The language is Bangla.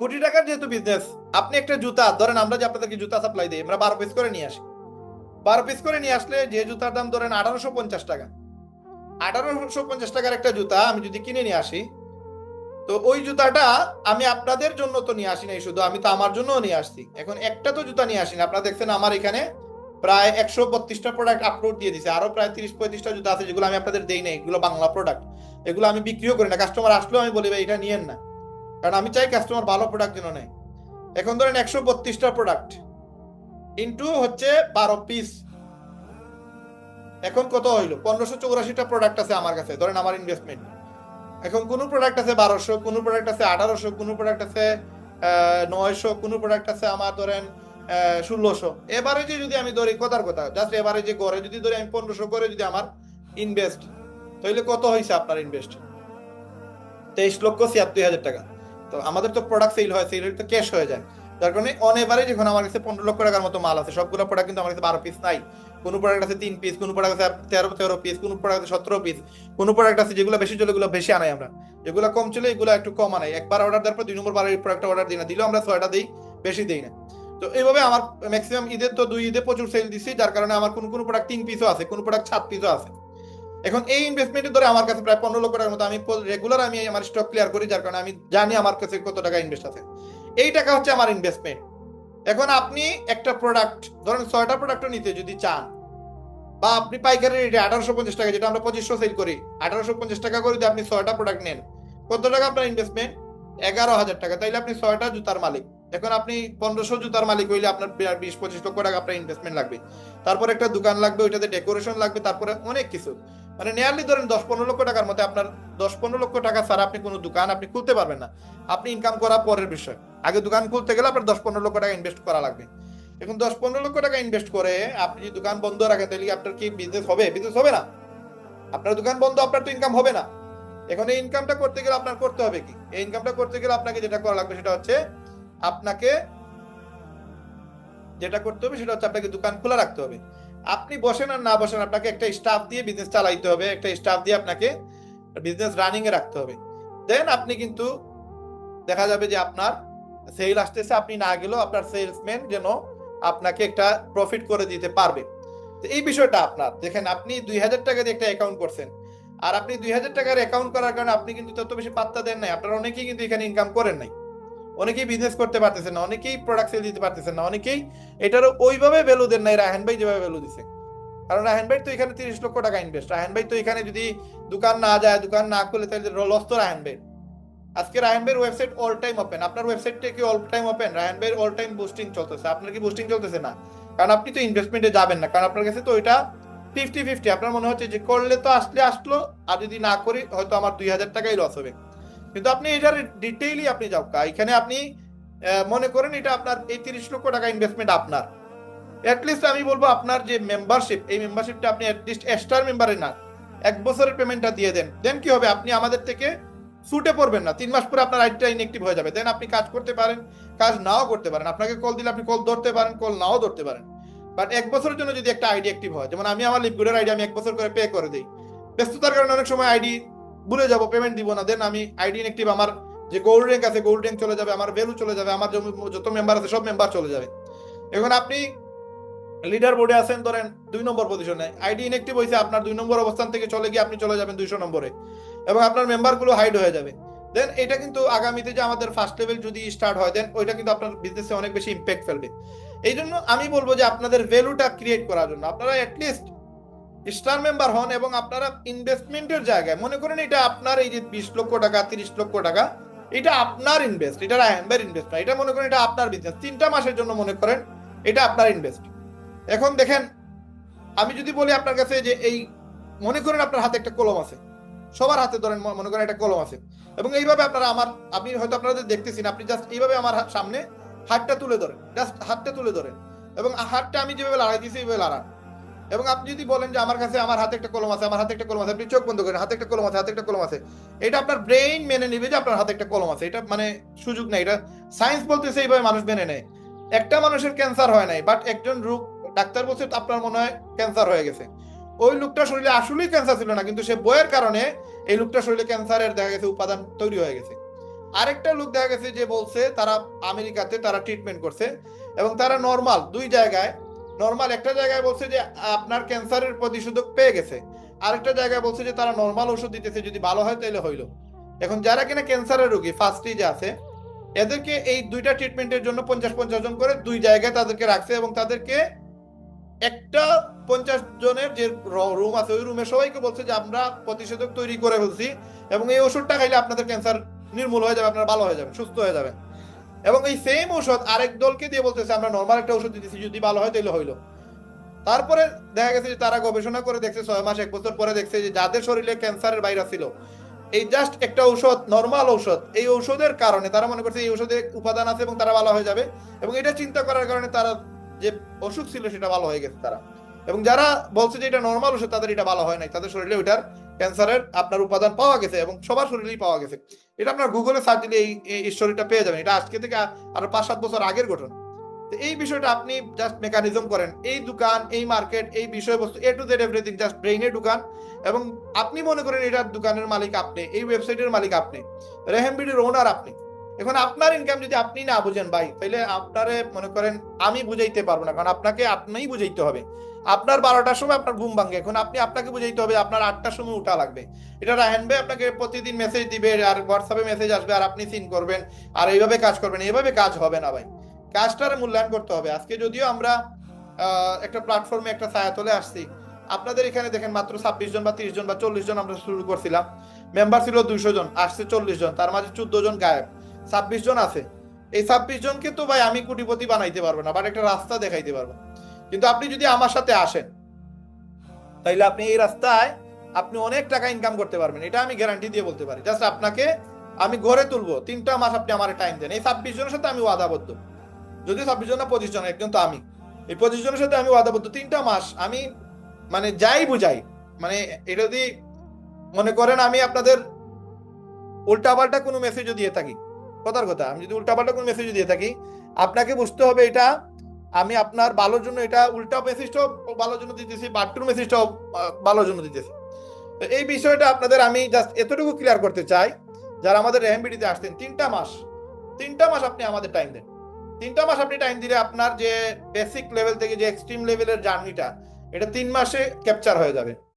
কোটি টাকার যেহেতু বিজনেস আপনি একটা জুতা, ধরেন আমরা যে আপনাদেরকে জুতা সাপ্লাই দিই, আমরা বারো পিস করে নিয়ে আসি। বারো পিস করে নিয়ে আসলে যে জুতার দাম ধরেন আঠারোশো পঞ্চাশ টাকা। আঠারোশো পঞ্চাশ টাকার একটা জুতা আমি যদি কিনে নিয়ে আসি, তো ওই জুতাটা আমি আপনাদের জন্য তো নিয়ে আসি নাই শুধু, আমি তো আমার জন্য নিয়ে আসছি। এখন একটা তো জুতা নিয়ে আসি না, আপনারা দেখছেন আমার এখানে প্রায় একশো বত্রিশটা প্রোডাক্ট আপলোড দিয়ে দিছে, আরও প্রায় তিরিশ পঁয়ত্রিশটা জুতা আছে যেগুলো আমি আপনাদের দেই নাই, এগুলো বাংলা প্রোডাক্ট এগুলো আমি বিক্রিও করি না কাস্টমার আসলেও আমি বলি, ভাই, এটা নিয়েন না। কারণ আমি চাই কাস্টমার ভালো প্রোডাক্ট যেন নেয়। এখন ধরেন একশো বত্রিশটা প্রোডাক্ট ইন্টু হচ্ছে বারো পিস এখন কত হইল? পনেরোশো চৌরাশিটা প্রোডাক্ট আছে আমার কাছে, ধরেন আমার ইনভেস্টমেন্ট এখন কোন প্রোডাক্ট আছে বারোশো, কোন প্রোডাক্ট আছে আঠারোশো, কোন প্রোডাক্ট আছে নয়শো, কোন প্রোডাক্ট আছে আমার ধরেন ষোলোশো। এবারে যে যদি আমি ধরি, কথার কথা জাস্ট এবারে যে গড়ে যদি ধরি, আমি পনেরোশো করে যদি আমার ইনভেস্ট তাহলে কত হয়েছে আপনার ইনভেস্ট তেইশ লক্ষ ছিয়াত্তর হাজার টাকা। তো আমাদের তো প্রোডাক্ট সেল হয় সেল তো ক্যাশ হয়ে যায়। যার কারণে অন এখন আমার কাছে পনেরো লক্ষ টাকার মতো মাল আছে। সবগুলো প্রোডাক্ট কিন্তু আমার কাছে বারো পিস নাই। কোন প্রোডাক্ট আছে তিন পিস কোন প্রোডাক্ট আছে তেরো তেরো পিস কোন প্রোডাক্ট আছে সতেরো পিস কোন প্রোডাক্ট আছে যেগুলো বেশি চলে এগুলো বেশি আনাই আমরা। যেগুলো কম চলে এগুলো একটু কম আনাই। একবার অর্ডার দেওয়ার পর দুই নম্বর বারের প্রোডাক্ট অর্ডার দিই না। দিলেও আমরা ছয়টা দিই, বেশি দিই না। তো এইভাবে আমার ম্যাক্সিমাম ঈদের তো দুই ঈদে প্রচুর সেল দিচ্ছি যার কারণে আমার কোন কোন প্রোডাক্ট তিন পিসও আছে, কোন প্রোডাক্ট সাত পিসও আছে। এখন এই ইনভেস্টমেন্টের ধরে আমার কাছে প্রায় পনেরো লক্ষ টাকার মতো। আমি রেগুলার আমি আমার স্টক ক্লিয়ার করি, যার কারণে আমি জানি আমার কাছে কত টাকা ইনভেস্ট আছে। এই টাকা হচ্ছে আমার ইনভেস্টমেন্ট এখন আপনি একটা প্রোডাক্ট ধরেন ছয়টা প্রোডাক্টও নিতে যদি চান, বা আপনি পাইকারি রেটে আঠারোশো পঞ্চাশ টাকা, যেটা আমরা পঁচিশশো সেল করি, আঠারোশো পঞ্চাশ টাকা করে যদি আপনি ছয়টা প্রোডাক্ট নেন, কত টাকা আপনার ইনভেস্টমেন্ট এগারো হাজার টাকা। তাইলে আপনি ছয়টা জুতার মালিক। এখন আপনি পনেরোশো জুতার মালিক হইলে আপনার বিশ পঁচিশ লক্ষ টাকা আপনার ইনভেস্টমেন্ট লাগবে। তারপর একটা দোকান লাগবে, ওইটাতে ডেকোরেশন লাগবে, তারপরে অনেক কিছু। মানে নিয়ারলি ধরেন দশ পনেরো লক্ষ টাকার মধ্যে আপনার দশ পনেরো লক্ষ টাকা ছাড়া আপনি কোনো দোকান আপনি খুলতে পারবেন না। আপনি ইনকাম করা পরের বিষয়। আগে দোকান খুলতে গেলে আপনার দশ পনেরো লক্ষ টাকা ইনভেস্ট করা লাগবে। এখন দশ পনেরো লক্ষ টাকা ইনভেস্ট করে আপনি যদি দোকান বন্ধ রাখেন, তাহলে আপনার কি বিজনেস হবে? বিজনেস হবে না। আপনার দোকান বন্ধ, আপনার তো ইনকাম হবে না। এখন এই ইনকামটা করতে গেলে আপনার করতে হবে কি? এই ইনকামটা করতে গেলে আপনাকে যেটা করা লাগবে সেটা হচ্ছে আপনাকে যেটা করতে হবে সেটা হচ্ছে আপনাকে দোকান খোলা রাখতে হবে। আপনি বসেন আর না বসেন, আপনাকে একটা স্টাফ দিয়ে বিজনেস চালাইতে হবে, একটা স্টাফ দিয়ে আপনাকে বিজনেস রানিং এ রাখতে হবে। দেন আপনি কিন্তু দেখা যাবে যে আপনার সেল আসতেছে, আপনি না গেলেও আপনার সেলসম্যান যেন আপনাকে একটা প্রফিট করে দিতে পারবে। এই বিষয়টা আপনার। দেখেন, আপনি দুই হাজার টাকা দিয়ে একটা অ্যাকাউন্ট করছেন। আর আপনি দুই হাজার টাকার অ্যাকাউন্ট করার কারণে আপনি কিন্তু তত বেশি পাত্তা দেন নাই। আপনারা অনেকেই কিন্তু এখানে ইনকাম করেন নাই। অনেকেই বিজনেস করতে পারতেছে না, অনেকেই প্রোডাক্ট সেল দিতে পারতেছে না, অনেকেই এটার ওইভাবে ভ্যালু দেন নাই রাহেন ভাই যেভাবে ভ্যালু দিছে। কারণ রাহেন ভাই তো এখানে তিরিশ লক্ষ টাকা ইনভেস্ট রাহেন ভাই তো এখানে যদি দোকান না যায়, দোকান না খুলে তাহলে লস তো রাহেন ভাই আজকে রাহেন ভাইয়ের ওয়েবসাইট অল টাইম ওপেন আপনার ওয়েবসাইটটা কি অল টাইম ওপেন রাহেন ভাইয়ের অল টাইম বুস্টিং চলতেছে, আপনার কি বুস্টিং চলতেছে না? কারণ আপনি তো ইনভেস্টমেন্টে যাবেন না, কারণ আপনার কাছে তো ওইটা ফিফটি ফিফটি আপনার মনে হচ্ছে যে করলে তো আসলে আসলো, আর যদি না করি, হয়তো আমার দুই হাজার টাকাই লস হবে। কিন্তু আপনি এটার ডিটেইলি আপনি যাও। এখানে আপনি মনে করেন এটা আপনার এই তিরিশ লক্ষ টাকা ইনভেস্টমেন্ট আপনার। অ্যাটলিস্ট আমি বলব আপনার যে মেম্বারশিপ এই মেম্বারশিপটা আপনি অ্যাটলিস্ট এক্সট্রার মেম্বারে না এক বছরের পেমেন্টটা দিয়ে দেন। দেন কি হবে? আপনি আমাদের থেকে ছুটে পড়বেন না। তিন মাস পরে আপনার আইডিটা ইনএক্টিভ হয়ে যাবে। দেন আপনি কাজ করতে পারেন, কাজ নাও করতে পারেন। আপনাকে কল দিলে আপনি কল ধরতে পারেন কল নাও ধরতে পারেন। বাট এক বছরের জন্য যদি একটা আইডি অ্যাক্টিভ হয়, যেমন আমি আমার লিপগুডের আইডি আমি এক বছর করে পে করে দিই। ব্যস্ততার কারণে অনেক সময় আইডি ভুলে যাব পেমেন্ট দিব না। দেন আমি আইডি ইনএক্টিভ আমার যে গোল্ড র্যাঙ্ক আছে গোল্ড র্যাঙ্ক চলে যাবে, আমার ভ্যালু চলে যাবে, আমার যত মেম্বার আছে, সব মেম্বার চলে যাবে। এখন আপনি লিডার বোর্ডে আছেন, ধরেন দুই নম্বর পজিশনে আইডি ইনএক্টিভ হয়েছে আপনার দুই নম্বর অবস্থান থেকে চলে গিয়ে আপনি চলে যাবেন দুইশো নম্বরে। এবং আপনার মেম্বারগুলো হাইড হয়ে যাবে। দেন এটা কিন্তু আগামীতে যে আমাদের ফার্স্ট লেভেল যদি স্টার্ট হয় দেন ওইটা কিন্তু আপনার বিজনেসে অনেক বেশি ইম্প্যাক্ট ফেলবে। এই জন্য আমি বলব যে আপনাদের ভ্যালুটা ক্রিয়েট করার জন্য। আপনারা অ্যাটলিস্ট স্টার মেম্বার হন এবং আপনারা ইনভেস্টমেন্টের জায়গায়, মনে করেন এটা আপনার এই যে বিশ লক্ষ টাকা, তিরিশ লক্ষ টাকা, এটা আপনার ইনভেস্ট এটা রায়নবার ইনভেস্ট না, এটা মনে করেন এটা আপনার বিজনেস তিনটা মাসের জন্য মনে করেন এটা আপনার ইনভেস্ট এখন দেখেন, আমি যদি বলি আপনার কাছে যে এই, মনে করেন আপনার হাতে একটা কলম আছে, সবার হাতে ধরেন মনে করেন একটা কলম আছে, এবং এইভাবে আপনারা আমার আমি হয়তো আপনাদের দেখতেছি না আপনি জাস্ট এইভাবে আমার সামনে হাতটা তুলে ধরেন জাস্ট হাতটা তুলে ধরেন, এবং হাতটা আমি যেভাবে লড়াই দিয়েছি, এইভাবে লড়ান। এবং আপনি যদি বলেন যে আমার কাছে আমার হাতে একটা কলম আছে, আমার হাতে একটা কলম আছে, আপনি চোখ বন্ধ করেন, হাতে একটা কলম আছে, হাতে একটা কলম আছে। এটা আপনার ব্রেইন মেনে নিবে যে আপনার হাতে একটা কলম আছে। এটা মানে সুযোগ নেই, এটা সায়েন্স বলতেছে এইভাবে মানুষ মেনে নেয়। একটা মানুষের ক্যান্সার হয় নাই বাট একজন রোগ, ডাক্তার বলছে আপনার মনে হয় ক্যান্সার হয়ে গেছে। ওই লোকটা শরীরে আসলেই ক্যান্সার ছিল না, কিন্তু সে বইয়ের কারণে এই লোকটা শরীরে ক্যান্সারের দেখা গেছে, উপাদান তৈরি হয়ে গেছে। আরেকটা লোক দেখা গেছে যে বলছে তারা আমেরিকাতে তারা ট্রিটমেন্ট করছে এবং তারা নর্মাল দুই জায়গায় নর্মাল একটা জায়গায় বলছে যে আপনার ক্যান্সারের প্রতিষেধক পেয়ে গেছে। আরেকটা জায়গায় বলছে যে তারা নর্মাল ওষুধ দিতেছে, যদি ভালো হয় তাহলে হইল। এখন যারা কিনা ক্যান্সারের রোগী ফার্স্ট স্টেজে আছে, এদেরকে এই দুইটা ট্রিটমেন্টের জন্য পঞ্চাশ পঞ্চাশ জন করে দুই জায়গায় তাদেরকে রাখছে এবং তাদেরকে একটা পঞ্চাশ জনের যে রুম আছে, ওই রুমে সবাইকে বলছে যে আমরা প্রতিষেধক তৈরি করে ফেলছি এবং এই ওষুধটা খাইলে আপনাদের ক্যান্সার নির্মূল হয়ে যাবে, আপনারা ভালো হয়ে যাবেন, সুস্থ হয়ে যাবেন। এবং এই সেম ঔষধ আরেক দলকে দিয়ে বলতেছে, আমরা নর্মাল একটা ওষুধ দিতেছি, যদি ভালো হয় তাহলে হইল। তারপরে দেখা গেছে যে তারা গবেষণা করে দেখছে, ছয় মাস, এক বছর পরে দেখছে যে যাদের শরীরে ক্যান্সারের ভাইরাস ছিল, এই জাস্ট একটা ঔষধ নর্মাল ঔষধ, এই ঔষধের কারণে তারা মনে করছে এই ঔষধে উপাদান আছে এবং তারা ভালো হয়ে যাবে এবং এটা চিন্তা করার কারণে তারা যে অসুখ ছিল সেটা ভালো হয়ে গেছে তারা। এবং যারা বলছে যে এটা নর্মাল ওষুধ তাদের এটা ভালো হয় নাই, তাদের শরীরে ওইটার ক্যান্সারের আপনার উপাদান পাওয়া গেছে এবং সবার শরীরেই পাওয়া গেছে। এটা আপনার গুগলে সার্চ দিলে এই স্টোরিটা পেয়ে যাবেন। এটা আজকে থেকে আরও পাঁচ সাত বছর আগের ঘটনা তো এই বিষয়টা আপনি জাস্ট মেকানিজম করেন। এই দোকান, এই মার্কেট এই বিষয়বস্তু A to Z everything just ব্রেইনে দোকান এবং আপনি মনে করেন এটার দোকানের মালিক আপনি, এই ওয়েবসাইটের মালিক আপনি রেহেমবিডির ওনার আপনি। এখন আপনার ইনকাম যদি আপনি না বুঝেন ভাই, তাহলে আপনারে মনে করেন আমি বুঝাইতে পারব না, কারণ আপনাকে আপনিই বুঝাইতে হবে। আপনার বারোটার সময় আপনার ঘুম ভাঙে। এখন আপনি আপনাকে বুঝাইতে হবে, আপনার আটটার সময় উঠা লাগবে। এটা রাহেন ভাই আপনাকে প্রতিদিন মেসেজ দিবে, আর হোয়াটসঅ্যাপে মেসেজ আসবে, আর আপনি সিন করবেন, আর এইভাবে কাজ করবেন। এইভাবে কাজ হবে না ভাই। কাজটার মূল্যায়ন করতে হবে। আজকে যদিও আমরা একটা প্ল্যাটফর্মে একটা ছায়াতলে আসছি, আপনাদের এখানে দেখেন মাত্র ছাব্বিশ জন বা তিরিশ জন বা চল্লিশ জন আমরা শুরু করছিলাম। মেম্বার ছিল দুইশো জন, আসছে চল্লিশ জন, তার মাঝে চোদ্দ জন গায়েব। ছাব্বিশ জন আছে। এই ছাব্বিশ জনকে তো ভাই আমি কোটিপতি বানাইতে পারব না বাট একটা রাস্তা দেখাইতে পারব। কিন্তু আপনি যদি আমার সাথে আসেন, তাইলে আপনি এই রাস্তায় আপনি অনেক টাকা ইনকাম করতে পারবেন। এটা আমি গ্যারান্টি দিয়ে বলতে পারি। জাস্ট আপনাকে আমি গড়ে তুলবো। তিনটা মাস আপনি আমার টাইম দেন। এই ছাব্বিশ জনের সাথে আমি ওয়াদাবদ্ধ। যদি ছাব্বিশ জন না পঁচিশ জন একজন তো আমি। এই পঁচিশ জনের সাথে আমি ওয়াদাবদ্ধ তিনটা মাস, আমি মানে যাই বুঝাই মানে এটা যদি মনে করেন আমি আপনাদের উল্টাপাল্টা কোনো মেসেজও দিয়ে থাকি। কথার কথা, আমি যদি উল্টাপাল্টা কোনো মেসেজও দিয়ে থাকি, আপনাকে বুঝতে হবে এটা আমি আপনার ভালোর জন্য এটা উল্টা মেসেজটাও ভালোর জন্য দিতেছি বাথরুম মেসেজটাও ভালো ভালোর জন্য দিতেছি। তো এই বিষয়টা আপনাদের আমি জাস্ট এতটুকু ক্লিয়ার করতে চাই, যারা আমাদের রেহেমবিডিতে আসতেন তিনটা মাস তিনটা মাস আপনি আমাদের টাইম দেন। তিনটা মাস আপনি টাইম দিলে আপনার যে বেসিক লেভেল থেকে যে এক্সট্রিম লেভেলের জার্নিটা এটা তিন মাসে ক্যাপচার হয়ে যাবে।